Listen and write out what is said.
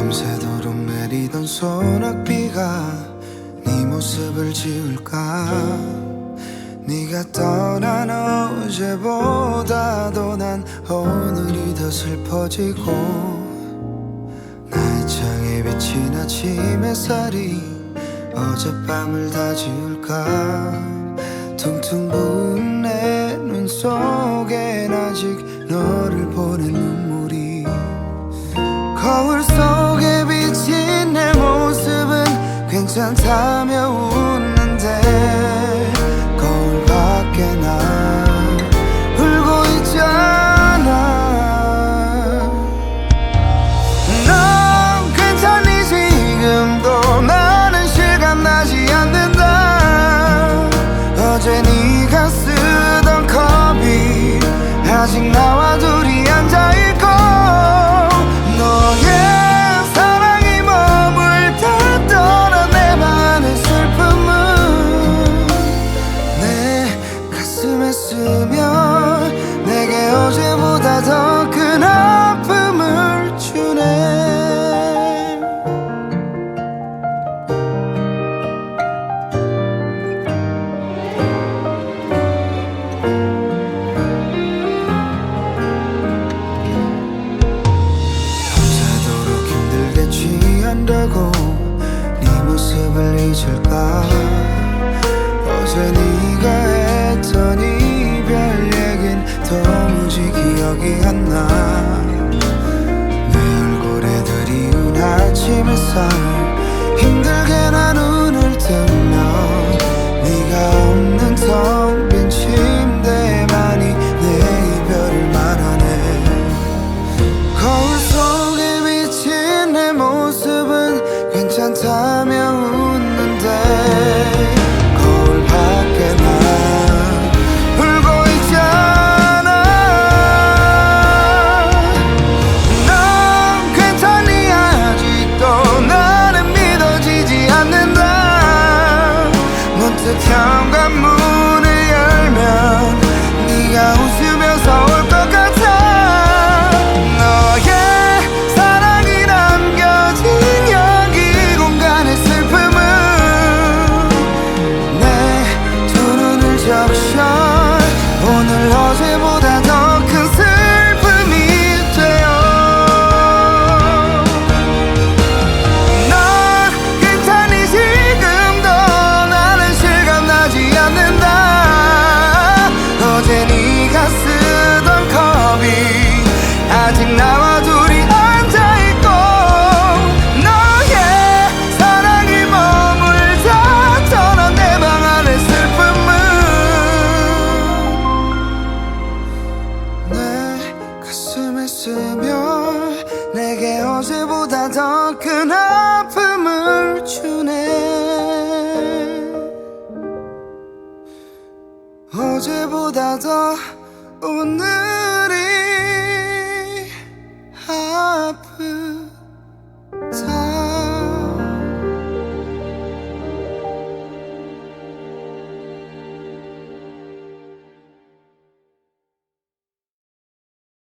밤새도록 내리던 소낙비가 네 모습을 지울까? 네가 떠난 어제보다도 난 오늘이 더 슬퍼지고 나의 창에 비친 아침 햇살이 어젯밤을 다 지울까? 퉁퉁 부은 내 눈 속엔 아직 너를 보낸 눈물이 거울 속 괜찮다며 웃는데 거울 밖에 나 울고 있잖아. 넌 괜찮니? 지금도 나는 실감나지 않는다. 어제 네가 쓰던 컵이 아직 나와 취한다고 네 모습을 잊을까? 어제 네가 했던 이별 얘긴 도무지 기억이 안 나 아직 나와 둘이 앉아있고 너의 사랑이 머물렀던 내방 안의 슬픔은 내 가슴에 스며 내게 어제보다 더 큰 아픔을 주네. 어제보다 더 오늘